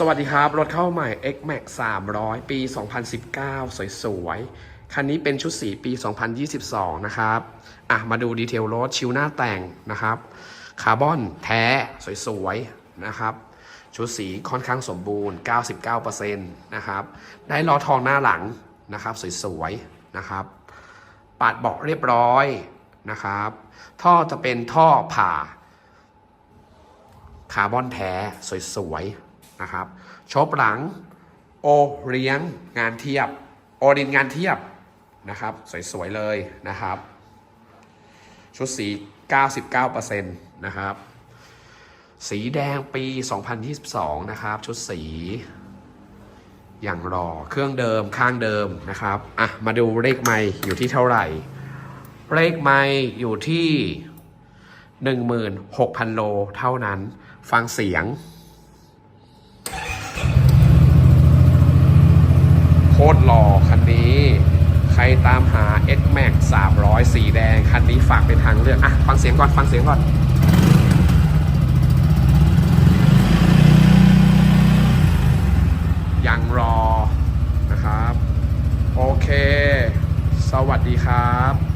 สวัสดีครับ รถเข้าใหม่ X Max 300 ปี 2019 สวยๆ คันนี้เป็นชุดสีปี 2022 นะครับ อะ มาดูดีเทลรถ ชิวหน้าแต่งนะครับ คาร์บอนแท้ สวยๆ นะครับ ชุดสีค่อนข้างสมบูรณ์ 99%นะครับ ได้ล้อทองหน้าหลังนะครับ สวยๆ นะครับ ปาดเบาะเรียบร้อยนะครับ ท่อจะเป็นท่อผ่า คาร์บอนแท้ สวยๆ นะครับชบหลังโอเลี้ยงงานเทียบ โอดินงานเทียบนะครับ สวยๆเลยนะครับ ชุดสี 99%นะครับ สีแดงปี 2022 นะครับ ชุดสีอย่างรอเครื่องเดิมข้างเดิมนะครับอะมาดูเลขไม่อยู่ที่เท่าไหร่ เลขไม่อยู่ที่ 16,000 โลเท่านั้น ฟังเสียง คตรหล่อคันนี้ ใครตามหา X Max 300 สีแดง คันนี้ฝากเป็นทางเลือก อะ ฟังเสียงก่อน ฟังเสียงก่อนยังรอนะครับ โอเค สวัสดีครับ